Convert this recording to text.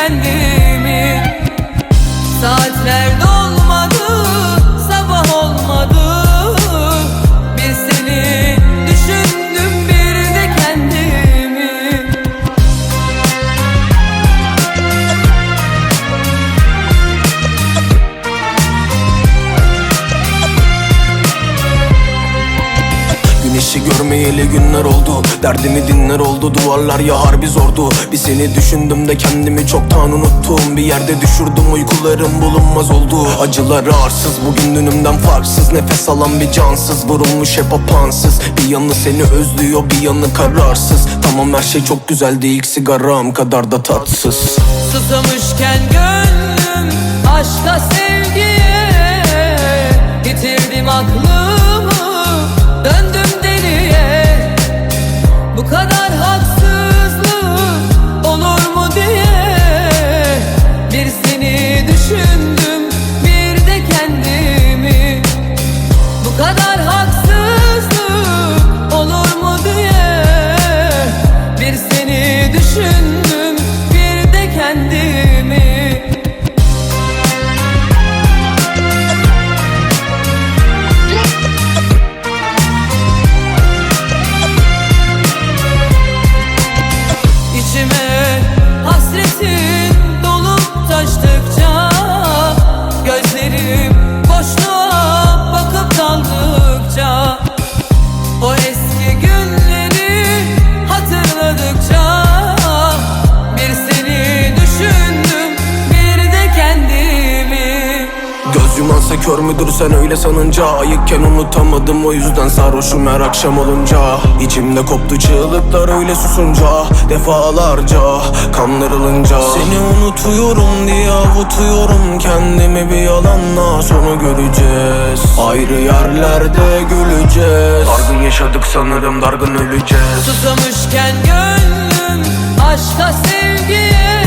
You. Güneşi görmeyeli günler oldu. Derdimi dinler oldu duvarlar ya harbi zordu. Bir seni düşündüm de kendimi çoktan unuttum. Bir yerde düşürdüm uykularım bulunmaz oldu. Acıları arsız bugün dünümden farksız. Nefes alan bir cansız vurulmuş hep apansız Bir yanı seni özlüyor bir yanı kararsız. Tamam her şey çok güzeldi ilk sigaram kadar da tatsız. Susamışken gönlüm aşka sevgiye seni Kör müdür sen öyle sanınca? Ayıkken unutamadım o yüzden sarhoşum her akşam olunca. İçimde koptu çığlıklar öyle susunca Defalarca kanlarılınca Seni unutuyorum diye avutuyorum Kendimi bir yalanla. Sonu göreceğiz. Ayrı yerlerde güleceğiz. Dargın yaşadık sanırım dargın öleceğiz. Susamışken gönlüm aşka sevgiye